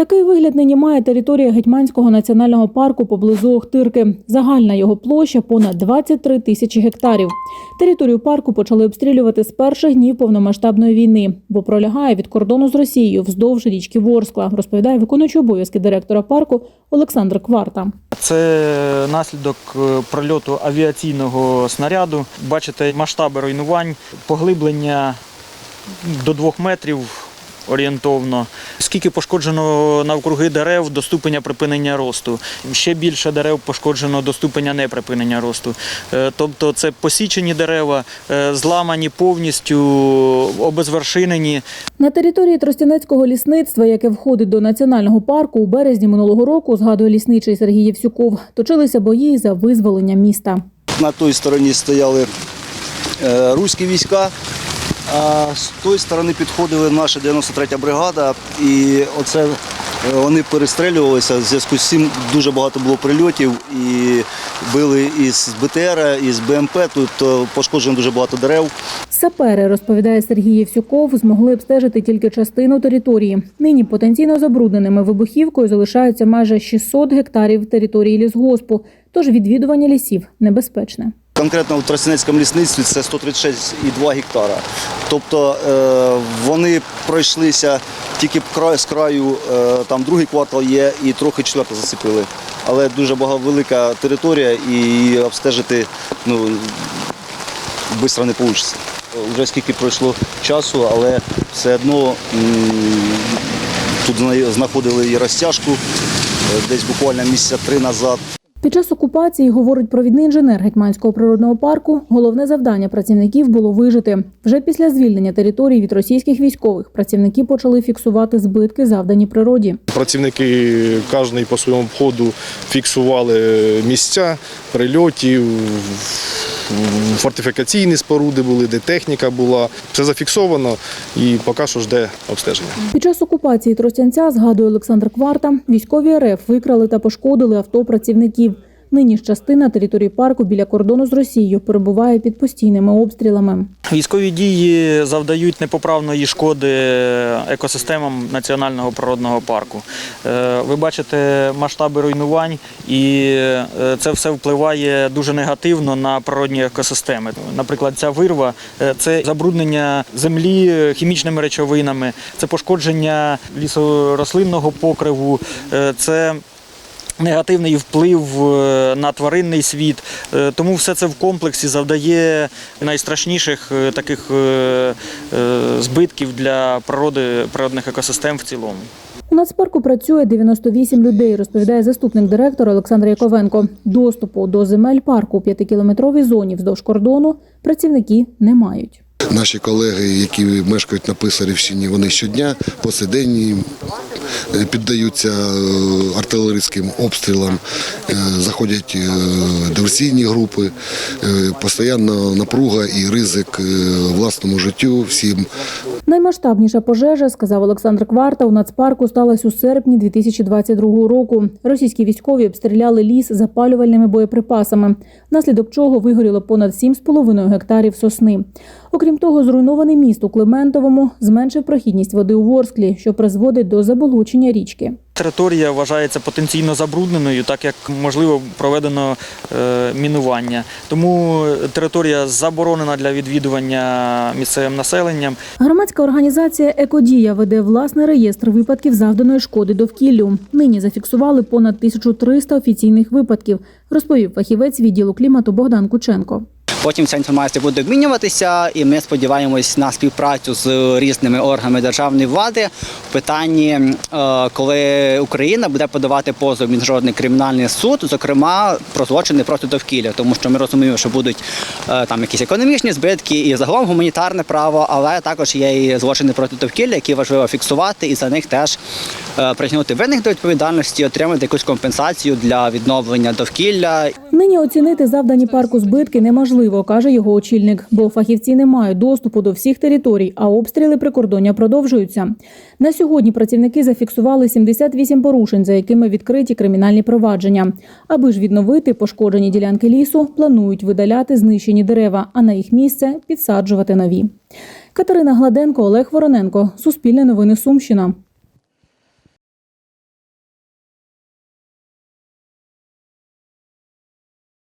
Такий вигляд нині має територія Гетьманського національного парку поблизу Охтирки. Загальна його площа понад 23 тисячі гектарів. Територію парку почали обстрілювати з перших днів повномасштабної війни, бо пролягає від кордону з Росією вздовж річки Ворскла, розповідає виконуючий обов'язки директора парку Олександр Кварта. Це наслідок е, прольоту авіаційного снаряду. Бачите масштаби руйнувань, поглиблення до двох метрів орієнтовно. Скільки пошкоджено навкруги дерев до ступеня припинення росту. Ще більше дерев пошкоджено до ступеня неприпинення росту. Е, Тобто це посічені дерева, е, зламані повністю, обезвершинені. На території Тростянецького лісництва, яке входить до національного парку, у березні минулого року, згадує лісничий Сергій Євсюков, точилися бої за визволення міста. На той стороні стояли е, руські війська, з тої сторони підходила наша 93-я бригада, і оце е, вони перестрілювалися. В зв'язку з цим дуже багато було прильотів і били із БТР, із БМП. Тут е, пошкоджено дуже багато дерев. Сапери, розповідає Сергій Євсюков, змогли обстежити тільки частину території. Нині потенційно забрудненими вибухівкою залишаються майже 600 гектарів території лісгоспу, тож відвідування лісів небезпечне. Конкретно в Тростянецькому лісництві це 136,2 гектара. Тобто е, вони пройшлися тільки з краю, е, там другий квартал є і трохи четвертий зацепили. Але дуже велика територія і обстежити ну, швидко не вийде. Вже скільки пройшло часу, але все одно тут знаходили і розтяжку е, десь буквально місяця три назад. Під час окупації, говорить провідний інженер Гетьманського природного парку, головне завдання працівників було вижити. Вже після звільнення території від російських військових працівники почали фіксувати збитки, завдані природі. Працівники кожен по своєму входу фіксували місця прильотів, фортифікаційні споруди були, де техніка була. Все зафіксовано і поки що жде обстеження. Під час окупації Тростянця, згадує Олександр Кварта, військові РФ викрали та пошкодили авто працівників. Нині ж частина території парку біля кордону з Росією перебуває під постійними обстрілами. Військові дії завдають непоправної шкоди екосистемам національного природного парку. Е, Ви бачите масштаби руйнувань, і е, це все впливає дуже негативно на природні екосистеми. Наприклад, ця вирва е, це забруднення землі хімічними речовинами, це пошкодження лісорослинного покриву, це негативний вплив е, на тваринний світ. Е, Тому все це в комплексі завдає найстрашніших е, таких збитків для природи, природних екосистем в цілому. У нацпарку працює 98 людей, розповідає заступник директора Олександр Яковенко. Доступу до земель парку у п'ятикілометровій зоні вздовж кордону працівники не мають. Наші колеги, які мешкають на Писарівщині, вони щодня по сей день е, піддаються е, артилерійським обстрілам, е, заходять диверсійні групи, постійно напруга і ризик власному життю всім Наймасштабніша пожежа, сказав Олександр Кварта, у нацпарку сталася у серпні 2022 року. Російські військові обстріляли ліс запалювальними боєприпасами, внаслідок чого вигоріло понад 7,5 гектарів сосни. Окрім того, зруйнований міст у Климентовому зменшив прохідність води у Ворсклі, що призводить до заболочення річки. Територія вважається потенційно забрудненою, так як можливо проведено е, мінування. Тому територія заборонена для відвідування місцевим населенням. Громадська організація Екодія веде власний реєстр випадків завданої шкоди довкіллю. Нині зафіксували понад 1300 офіційних випадків, розповів фахівець відділу клімату Богдан Кученко. Потім ця інформація буде обмінюватися, і ми сподіваємось на співпрацю з різними органами державної влади в питанні, е, коли Україна буде подавати позов в міжнародний кримінальний суд, зокрема про злочини проти довкілля, тому що ми розуміємо, що будуть е, там якісь економічні збитки і загалом гуманітарне право, але також є і злочини проти довкілля, які важливо фіксувати, і за них теж е, притягнути винних до відповідальності, отримати якусь компенсацію для відновлення довкілля. Нині оцінити завдані парку збитки неможливо, каже його очільник, бо фахівці не мають доступу до всіх територій, а обстріли прикордоння продовжуються. На сьогодні працівники зафіксували 78 порушень, за якими відкриті кримінальні провадження. Аби ж відновити пошкоджені ділянки лісу, планують видаляти знищені дерева, а на їх місце підсаджувати нові. Катерина Гладенко, Олег Вороненко, Суспільне новини Сумщина.